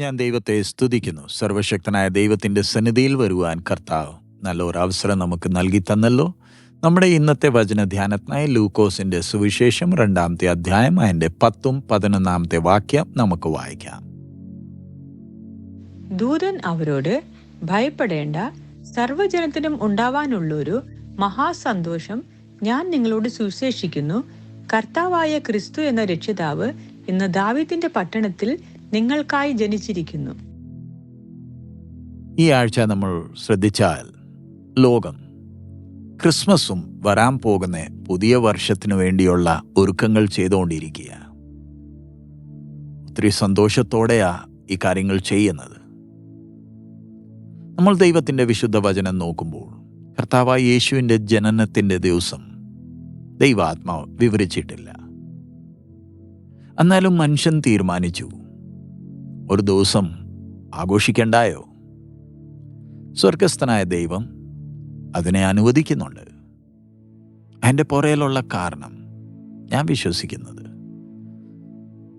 ഞാൻ ദൈവത്തെ സ്തുതിക്കുന്നു. സർവശക്തനായ ദൈവത്തിന്റെ സന്നിധിയിൽ വരുവാൻ കർത്താവ് നല്ല ഒരു അവസരം നമുക്ക് നൽകി തന്നല്ലോ. നമ്മുടെ ഇന്നത്തെ വചന ധ്യാനത്തിനായി ലൂക്കോസിന്റെ സുവിശേഷം രണ്ടാമത്തെ അധ്യായം അതിന്റെ പത്തും പതിനൊന്നാമത്തെ വാക്യം നമുക്ക് വായിക്കാം. ദൂതൻ അവരോട് ഭയപ്പെടേണ്ട. സർവജനത്തിനും ഉണ്ടാവാനുള്ളൊരു മഹാസന്തോഷം ഞാൻ നിങ്ങളോട് സുവിശേഷിക്കുന്നു. കർത്താവായ ക്രിസ്തു എന്ന രക്ഷിതാവ് ഇന്ന് ദാവീദിന്റെ പട്ടണത്തിൽ നിങ്ങൾക്കായി ജനിച്ചിരിക്കുന്നു. ഈ ആഴ്ച നമ്മൾ ശ്രദ്ധിച്ചാൽ ലോകം ക്രിസ്മസും വരാൻ പോകുന്ന പുതിയ വർഷത്തിനു വേണ്ടിയുള്ള ഒരുക്കങ്ങൾ ചെയ്തുകൊണ്ടിരിക്കുക ഒത്തിരി സന്തോഷത്തോടെയാ ഈ കാര്യങ്ങൾ ചെയ്യുന്നത്. നമ്മൾ ദൈവത്തിന്റെ വിശുദ്ധ വചനം നോക്കുമ്പോൾ കർത്താവായ യേശുവിന്റെ ജനനത്തിന്റെ ദിവസം ദൈവാത്മാവ് വിവരിച്ചിട്ടില്ല. എന്നാലും മനുഷ്യൻ തീരുമാനിച്ചു ഒരു ദിവസം ആഘോഷിക്കണ്ടായോ? സ്വർഗസ്ഥനായ ദൈവം അതിനെ അനുവദിക്കുന്നുണ്ട്. അതിന്റെ പുറയിലുള്ള കാരണം ഞാൻ വിശ്വസിക്കുന്നത്.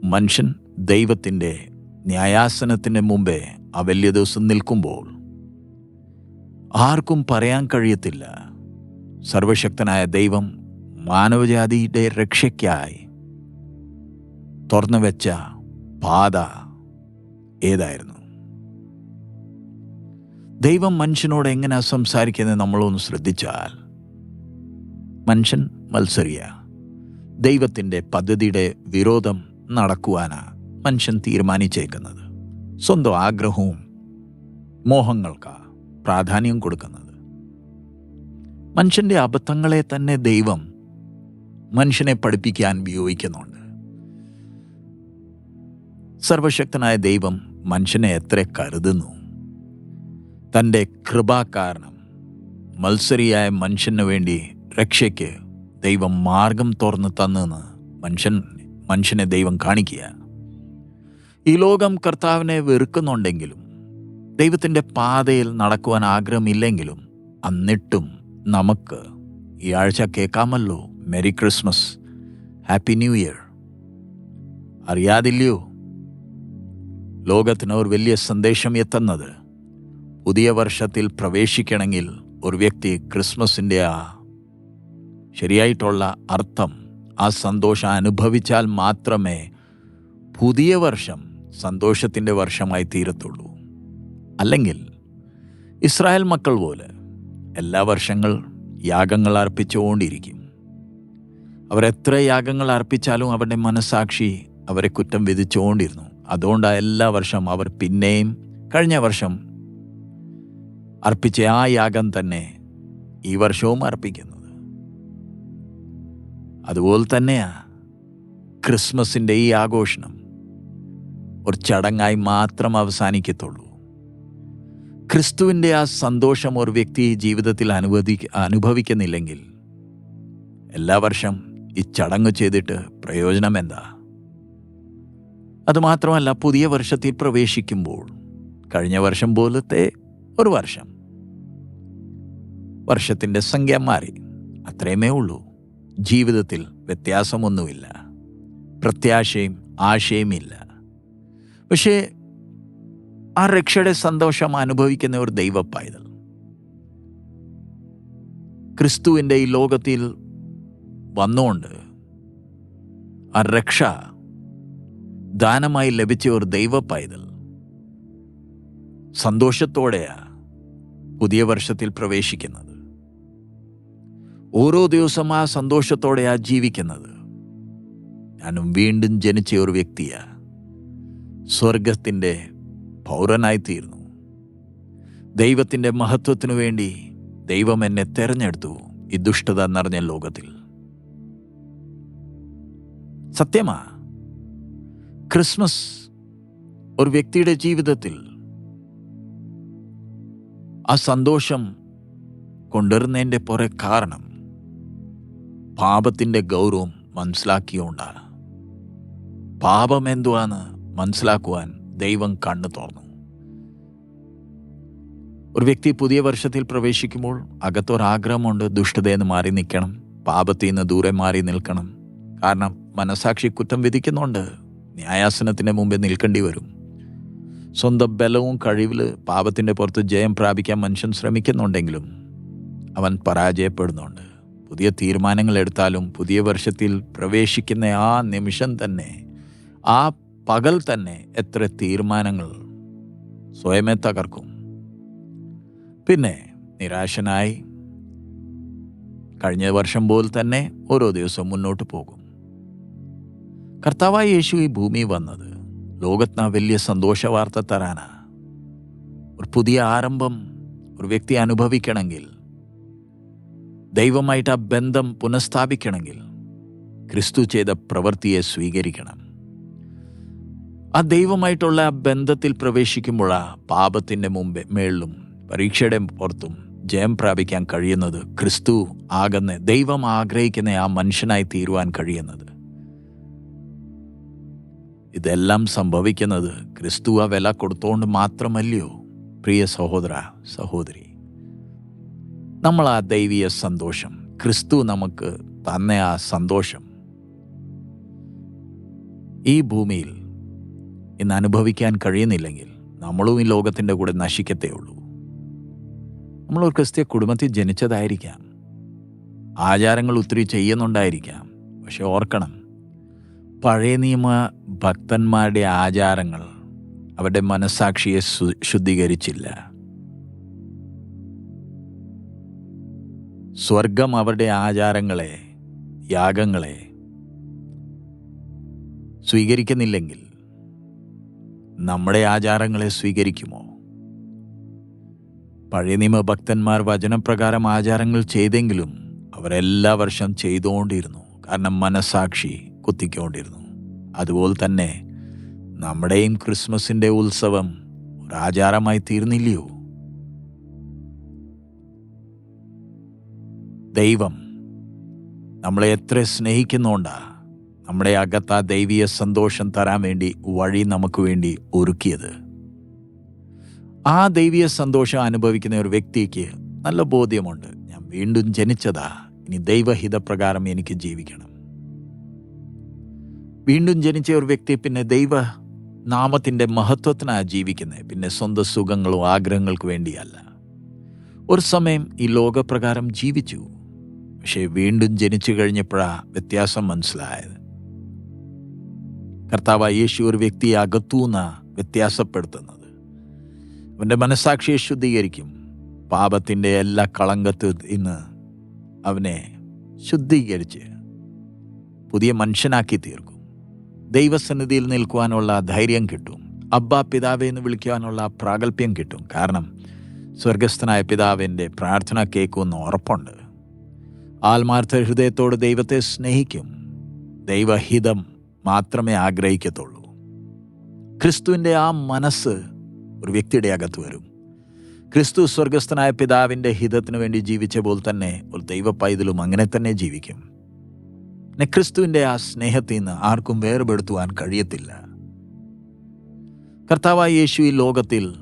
മനുഷ്യൻ ദൈവത്തിന്റെ ന്യായാസനത്തിന്റെ മുമ്പേ ആ വലിയ ദിവസം നിൽക്കുമ്പോൾ ആർക്കും പറയാൻ കഴിയത്തില്ല. സർവശക്തനായ ദൈവം മാനവജാതിയുടെ രക്ഷയ്ക്കായി തുറന്നു വെച്ച പാത ഏതായിരുന്നു? ദൈവം മനുഷ്യനോട് എങ്ങനെ സംസാരിക്കുന്നത് നമ്മളൊന്ന് ശ്രദ്ധിച്ചാൽ? മനുഷ്യൻ മത്സരിയ. ദൈവത്തിന്റെ പദ്ധതിയുടെ വിരോധം നടക്കുവാനാണ് മനുഷ്യൻ തീരുമാനിച്ചേക്കുന്നത്. സ്വന്തം ആഗ്രഹവും മോഹങ്ങൾക്കാ പ്രാധാന്യം കൊടുക്കുന്നത്. മനുഷ്യന്റെ അബദ്ധങ്ങളെ തന്നെ ദൈവം മനുഷ്യനെ പഠിപ്പിക്കാൻ ഉപയോഗിക്കുന്നുണ്ട്. സർവശക്തനായ ദൈവം മനുഷ്യനെ എത്ര കരുതുന്നു? തന്റെ കൃപാ കാരണം മത്സരിയായ മനുഷ്യന് വേണ്ടി രക്ഷയ്ക്ക് ദൈവം മാർഗം തുറന്നു തന്നെന്ന് മനുഷ്യൻ മനുഷ്യനെ ദൈവം കാണിക്കുക. ഈ ലോകം കർത്താവിനെ വെറുക്കുന്നുണ്ടെങ്കിലും ദൈവത്തിന്റെ പാതയിൽ നടക്കുവാൻ ആഗ്രഹമില്ലെങ്കിലും അന്നിട്ടും നമുക്ക് ഈ ആഴ്ച കേൾക്കാമല്ലോ. Merry Christmas happy new year. അറിയാതില്ലയോ? ലോകത്തിന് ഒരു വലിയ സന്ദേശം എത്തുന്നത്. പുതിയ വർഷത്തിൽ പ്രവേശിക്കണമെങ്കിൽ ഒരു വ്യക്തി ക്രിസ്മസിന്റെ ആ ശരിയായിട്ടുള്ള അർത്ഥം ആ സന്തോഷം അനുഭവിച്ചാൽ മാത്രമേ പുതിയ വർഷം സന്തോഷത്തിന്റെ വർഷമായി തീരത്തുള്ളൂ. അല്ലെങ്കിൽ ഇസ്രായേൽ മക്കൾ പോലെ എല്ലാ വർഷങ്ങൾ യാഗങ്ങൾ അർപ്പിച്ചുകൊണ്ടിരിക്കും. അവരെത്ര യാഗങ്ങൾ അർപ്പിച്ചാലും അവരുടെ മനസാക്ഷി അവരെ കുറ്റം വിധിച്ചുകൊണ്ടിരുന്നു. അതുകൊണ്ടാണ് എല്ലാ വർഷം അവർ പിന്നെയും കഴിഞ്ഞ വർഷം അർപ്പിച്ച ആ യാഗം തന്നെ ഈ വർഷവും അർപ്പിക്കുന്നത്. അതുപോലെ തന്നെയാ ക്രിസ്മസിന്റെ ഈ ആഘോഷണം ഒരു ചടങ്ങായി മാത്രം അവസാനിക്കത്തുള്ളൂ. ക്രിസ്തുവിന്റെ ആ സന്തോഷം ഒരു വ്യക്തി ജീവിതത്തിൽ അനുവദി അനുഭവിക്കുന്നില്ലെങ്കിൽ എല്ലാ വർഷം ഈ ചടങ്ങ് ചെയ്തിട്ട് പ്രയോജനം എന്താ അതുമാത്രമല്ല പുതിയ വർഷത്തിൽ പ്രവേശിക്കുമ്പോൾ. കഴിഞ്ഞ വർഷം പോലത്തെ ഒരു വർഷം. വർഷത്തിന്റെ സംഖ്യ മാറി. അത്രയുമേ ഉള്ളൂ. ജീവിതത്തിൽ വ്യത്യാസമൊന്നുമില്ല. പ്രത്യാശയും ആശയുമില്ല. പക്ഷേ ആ രക്ഷയുടെ സന്തോഷം അനുഭവിക്കുന്ന ഒരു ദൈവ പൈതൽ ക്രിസ്തുവിന്റെ ഈ ലോകത്തിൽ വന്നുകൊണ്ട് ആ രക്ഷ ദാനമായി ലഭിച്ച ഒരു ദൈവ പൈതൽ സന്തോഷത്തോടെയാ പുതിയ വർഷത്തിൽ പ്രവേശിക്കുന്നത്. ഓരോ ദിവസം ആ സന്തോഷത്തോടെയാ ജീവിക്കുന്നത്. ഞാനും വീണ്ടും ജനിച്ച ഒരു വ്യക്തിയാ. സ്വർഗത്തിന്റെ പൗരനായി തീർന്നു ദൈവത്തിന്റെ മഹത്വത്തിനു വേണ്ടി ദൈവം എന്നെ തെരഞ്ഞെടുത്തു ഈ ദുഷ്ടത നിറഞ്ഞ ലോകത്തിൽ. സത്യമാ ക്രിസ്മസ് ഒരു വ്യക്തിയുടെ ജീവിതത്തിൽ ആ സന്തോഷം കൊണ്ടുവരുന്നതിന്റെ പുറേ കാരണം പാപത്തിന്റെ ഗൗരവം മനസ്സിലാക്കിയോണ്ടാണ്. പാപം എന്തുവാന്ന് മനസ്സിലാക്കുവാൻ ദൈവം കണ്ണു തുറന്നു. ഒരു വ്യക്തി പുതിയ വർഷത്തിൽ പ്രവേശിക്കുമ്പോൾ അകത്തൊരാഗ്രഹമുണ്ട് ദുഷ്ടതയെന്ന് മാറി നിൽക്കണം പാപത്തിൽ നിന്ന് ദൂരെ മാറി നിൽക്കണം. കാരണം മനസാക്ഷി കുറ്റം വിധിക്കുന്നുണ്ട്. ന്യായാസനത്തിന് മുമ്പേ നിൽക്കേണ്ടി വരും. സ്വന്തം ബലവും കഴിവിൽ പാപത്തിന്റെ പുറത്ത് ജയം പ്രാപിക്കാൻ മനുഷ്യൻ ശ്രമിക്കുന്നുണ്ടെങ്കിലും അവൻ പരാജയപ്പെടുന്നുണ്ട്. പുതിയ തീരുമാനങ്ങൾ എടുത്താലും പുതിയ വർഷത്തിൽ പ്രവേശിക്കുന്ന ആ നിമിഷം തന്നെ ആ പകൽ തന്നെ എത്ര തീരുമാനങ്ങൾ സ്വയമേ തകർക്കും. പിന്നെ നിരാശനായി കഴിഞ്ഞ വർഷം പോലെ തന്നെ ഓരോ ദിവസവും മുന്നോട്ട് പോകും. കർത്താവായ യേശു ഈ ഭൂമി വന്നത് ലോകത്തിന് വലിയ സന്തോഷ വാർത്ത തരാനാ. ഒരു പുതിയ ആരംഭം ഒരു വ്യക്തി അനുഭവിക്കണമെങ്കിൽ ദൈവമായിട്ട് ആ ബന്ധം പുനഃസ്ഥാപിക്കണമെങ്കിൽ ക്രിസ്തു ചെയ്ത പ്രവൃത്തിയെ സ്വീകരിക്കണം. ആ ദൈവമായിട്ടുള്ള ആ ബന്ധത്തിൽ പ്രവേശിക്കുമ്പോഴാ പാപത്തിന്റെ മുമ്പേ മേളിലും പരീക്ഷയുടെ പുറത്തും ജയം പ്രാപിക്കാൻ കഴിയുന്നത് ക്രിസ്തു ആകുന്ന ദൈവം ആഗ്രഹിക്കുന്ന ആ മനുഷ്യനായി തീരുവാൻ കഴിയുന്നത്. ഇതെല്ലാം സംഭവിക്കുന്നത് ക്രിസ്തു ആ വില കൊടുത്തോണ്ട് മാത്രമല്ലയോ? പ്രിയ സഹോദര സഹോദരി നമ്മൾ ആ ദൈവീയ സന്തോഷം ക്രിസ്തു നമുക്ക് തന്ന ആ സന്തോഷം ഈ ഭൂമിയിൽ ഇന്ന് അനുഭവിക്കാൻ കഴിയുന്നില്ലെങ്കിൽ നമ്മളും ഈ ലോകത്തിന്റെ കൂടെ നശിക്കത്തേ ഉള്ളൂ. നമ്മളൊരു ക്രിസ്ത്യ കുടുംബത്തിൽ ജനിച്ചതായിരിക്കാം. ആചാരങ്ങൾ ഒത്തിരി ചെയ്യുന്നുണ്ടായിരിക്കാം. പക്ഷെ ഓർക്കണം പഴയ നിയമ ഭക്തന്മാരുടെ ആചാരങ്ങൾ അവരുടെ മനസ്സാക്ഷിയെ ശുദ്ധീകരിച്ചില്ല. സ്വർഗം അവരുടെ ആചാരങ്ങളെ യാഗങ്ങളെ സ്വീകരിക്കുന്നില്ലെങ്കിൽ നമ്മുടെ ആചാരങ്ങളെ സ്വീകരിക്കുമോ? പഴയ നിയമ ഭക്തന്മാർ വചനപ്രകാരം ആചാരങ്ങൾ ചെയ്തെങ്കിലും അവരെല്ലാ വർഷം ചെയ്തുകൊണ്ടിരുന്നു. കാരണം മനസാക്ഷി കുത്തിക്കൊണ്ടിരുന്നു. അതുപോലെ തന്നെ നമ്മുടെയും ക്രിസ്മസിന്റെ ഉത്സവം ഒരാചാരമായി തീർന്നില്ലയോ? ദൈവം നമ്മളെ എത്ര സ്നേഹിക്കുന്നുകൊണ്ടാ നമ്മുടെ അകത്ത് ആ ദൈവീയ സന്തോഷം തരാൻ വേണ്ടി വഴി നമുക്ക് വേണ്ടി ഒരുക്കിയത്? ആ ദൈവീയ സന്തോഷം അനുഭവിക്കുന്ന ഒരു വ്യക്തിക്ക് നല്ല ബോധ്യമുണ്ട്. ഞാൻ വീണ്ടും ജനിച്ചതാ. ഇനി ദൈവഹിതപ്രകാരം എനിക്ക് ജീവിക്കണം. വീണ്ടും ജനിച്ച ഒരു വ്യക്തി പിന്നെ ദൈവ നാമത്തിന്റെ മഹത്വത്തിനാണ് ജീവിക്കുന്നത് പിന്നെ സ്വന്തം സുഖങ്ങളും ആഗ്രഹങ്ങൾക്ക് വേണ്ടിയല്ല. ഒരു സമയം ഈ ലോകപ്രകാരം ജീവിച്ചു. പക്ഷേ വീണ്ടും ജനിച്ചു കഴിഞ്ഞപ്പോഴാണ് വ്യത്യാസം മനസ്സിലായത്. കർത്താവ് യേശു ഒരു വ്യക്തിയെ അകത്തൂന്ന വ്യത്യാസപ്പെടുത്തുന്നത്. അവന്റെ മനസ്സാക്ഷിയെ ശുദ്ധീകരിക്കും. പാപത്തിന്റെ എല്ലാ കളങ്കത്ത് ഇന്ന് അവനെ ശുദ്ധീകരിച്ച് പുതിയ മനുഷ്യനാക്കി തീർക്കും. ദൈവസന്നിധിയിൽ നിൽക്കുവാനുള്ള ധൈര്യം കിട്ടും. അബ്ബ പിതാവെ എന്ന് വിളിക്കുവാനുള്ള പ്രാഗൽഭ്യം കിട്ടും. കാരണം സ്വർഗസ്ഥനായ പിതാവിന്റെ പ്രാർത്ഥന കേൾക്കുമെന്ന് ഉറപ്പുണ്ട്. ആത്മാർത്ഥ ഹൃദയത്തോട് ദൈവത്തെ സ്നേഹിക്കും. ദൈവഹിതം മാത്രമേ ആഗ്രഹിക്കത്തുള്ളൂ. ക്രിസ്തുവിന്റെ ആ മനസ്സ് ഒരു വ്യക്തിയുടെ അകത്ത് വരും. ക്രിസ്തു സ്വർഗസ്ഥനായ പിതാവിന്റെ ഹിതത്തിനു വേണ്ടി ജീവിച്ച പോലെ തന്നെ ഒരു ദൈവ പൈതലും അങ്ങനെ തന്നെ ജീവിക്കും. പിന്നെ ക്രിസ്തുവിന്റെ ആ സ്നേഹത്തിൽ നിന്ന് ആർക്കും വേർപെടുത്തുവാൻ കഴിയത്തില്ല. കർത്താവായ യേശു ഈ ലോകത്തിൽ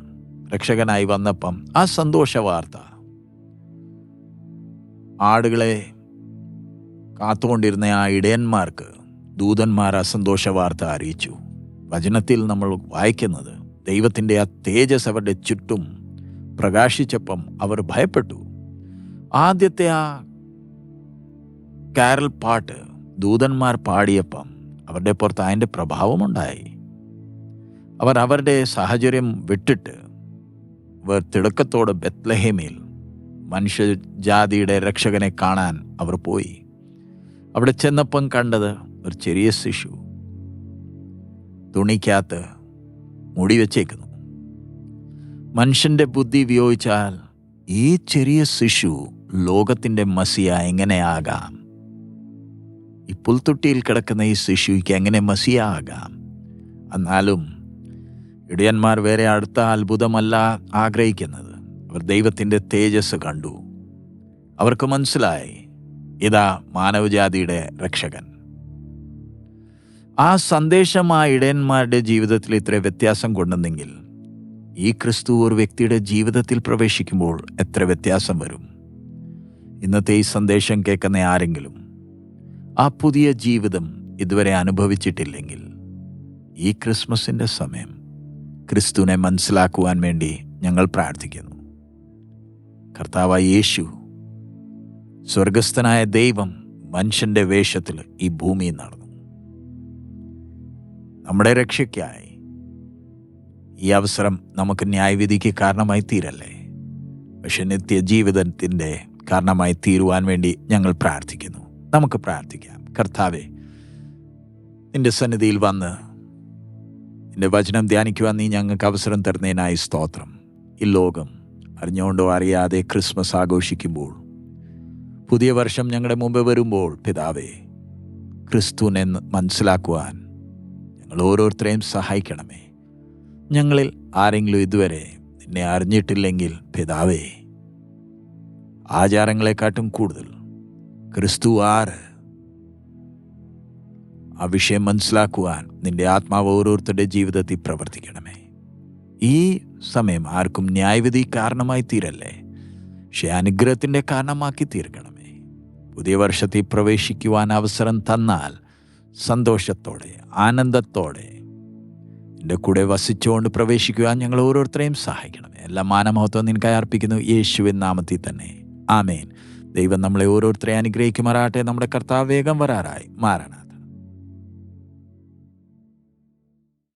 രക്ഷകനായി വന്നപ്പം ആ സന്തോഷ വാർത്ത. ആടുകളെ കാത്തുകൊണ്ടിരുന്ന ആ ഇടയന്മാർക്ക് ദൂതന്മാർ ആ സന്തോഷ വാർത്ത അറിയിച്ചു. വചനത്തിൽ നമ്മൾ വായിക്കുന്നത് ദൈവത്തിന്റെ ആ തേജസ് അവരുടെ ചുറ്റും പ്രകാശിച്ചപ്പം അവർ ഭയപ്പെട്ടു. ആദ്യത്തെ ആ കാരൽ പാട്ട് ദൂതന്മാർ പാടിയപ്പം അവരുടെ പുറത്ത് അതിന്റെ പ്രഭാവമുണ്ടായി. അവർ അവരുടെ സാഹചര്യം വിട്ടിട്ട് അവർ തിടുക്കത്തോടെ ബത്ലഹേമിൽ മനുഷ്യജാതിയുടെ രക്ഷകനെ കാണാൻ അവർ പോയി. അവിടെ ചെന്നപ്പം കണ്ടത് ഒരു ചെറിയ ശിശു തുണിക്കകത്ത് മുടി വെച്ചേക്കുന്നു. മനുഷ്യന്റെ ബുദ്ധി ഉപയോഗിച്ചാൽ ഈ ചെറിയ ശിശു ലോകത്തിന്റെ മസിയ എങ്ങനെയാകാം? ഈ പുൽത്തൊട്ടിയിൽ കിടക്കുന്ന ഈ ശിശുയ്ക്ക് എങ്ങനെ മസിയാകാം? എന്നാലും ഇടയന്മാർ വേറെ അടുത്ത അത്ഭുതമല്ല ആഗ്രഹിക്കുന്നത്. അവർ ദൈവത്തിന്റെ തേജസ് കണ്ടു. അവർക്ക് മനസ്സിലായി ഇതാ മാനവജാതിയുടെ രക്ഷകൻ. ആ സന്ദേശം ആ ഇടയന്മാരുടെ ജീവിതത്തിൽ ഇത്ര വ്യത്യാസം കൊണ്ടുവന്നെങ്കിൽ ഈ ക്രിസ്തു ഒരു വ്യക്തിയുടെ ജീവിതത്തിൽ പ്രവേശിക്കുമ്പോൾ എത്ര വ്യത്യാസം വരും? ഇന്നത്തെ ഈ സന്ദേശം കേൾക്കുന്ന ആരെങ്കിലും ആ പുതിയ ജീവിതം ഇതുവരെ അനുഭവിച്ചിട്ടില്ലെങ്കിൽ ഈ ക്രിസ്മസിന്റെ സമയം ക്രിസ്തുവിനെ മനസ്സിലാക്കുവാൻ വേണ്ടി ഞങ്ങൾ പ്രാർത്ഥിക്കുന്നു. കർത്താവ് യേശു സ്വർഗസ്ഥനായ ദൈവം മനുഷ്യന്റെ വേഷത്തിൽ ഈ ഭൂമിയിൽ നടന്നു. നമ്മുടെ രക്ഷയ്ക്കായി ഈ അവസരം നമുക്ക് ന്യായവിധിക്ക് കാരണമായി തീരല്ലേ? പക്ഷെ നിത്യജീവിതത്തിന്റെ കാരണമായി തീരുവാൻ വേണ്ടി ഞങ്ങൾ പ്രാർത്ഥിക്കുന്നു. നമുക്ക് പ്രാർത്ഥിക്കാം. കർത്താവെ നിന്റെ സന്നിധിയിൽ വന്ന് നിന്റെ വചനം ധ്യാനിക്കുവാൻ നീ ഞങ്ങൾക്ക് അവസരം തരുന്നതിനായി സ്തോത്രം. ഈ ലോകം അറിഞ്ഞുകൊണ്ടോ അറിയാതെ ക്രിസ്മസ് ആഘോഷിക്കുമ്പോൾ പുതിയ വർഷം ഞങ്ങളുടെ മുമ്പ് വരുമ്പോൾ പിതാവേ ക്രിസ്തുവിനെ മനസ്സിലാക്കുവാൻ ഞങ്ങൾ ഓരോരുത്തരെയും സഹായിക്കണമേ. ഞങ്ങളിൽ ആരെങ്കിലും ഇതുവരെ നിന്നെ അറിഞ്ഞിട്ടില്ലെങ്കിൽ പിതാവേ ആചാരങ്ങളെക്കാട്ടും കൂടുതൽ ക്രിസ്തു ആര് ആ വിഷയം മനസ്സിലാക്കുവാൻ നിന്റെ ആത്മാവ് ഓരോരുത്തരുടെ ജീവിതത്തിൽ പ്രവർത്തിക്കണമേ. ഈ സമയം ആർക്കും ന്യായവിധി കാരണമായി തീരല്ലേ? പക്ഷെ അനുഗ്രഹത്തിന്റെ കാരണമാക്കി തീർക്കണമേ. പുതിയ വർഷത്തിൽ പ്രവേശിക്കുവാൻ അവസരം തന്നാൽ സന്തോഷത്തോടെ ആനന്ദത്തോടെ എന്റെ കൂടെ വസിച്ചുകൊണ്ട് പ്രവേശിക്കുവാൻ ഞങ്ങൾ ഓരോരുത്തരെയും സഹായിക്കണമേ. എല്ലാ മാനമഹത്വം നിനക്കായി അർപ്പിക്കുന്നു. യേശുവിൻ നാമത്തിൽ തന്നെ. ആമേൻ. ദൈവം നമ്മളെ ഓരോരുത്തരെ അനുഗ്രഹിക്കുമാറാട്ടെ നമ്മുടെ കർത്താവ് വേഗം വരാറായി. മാറണം.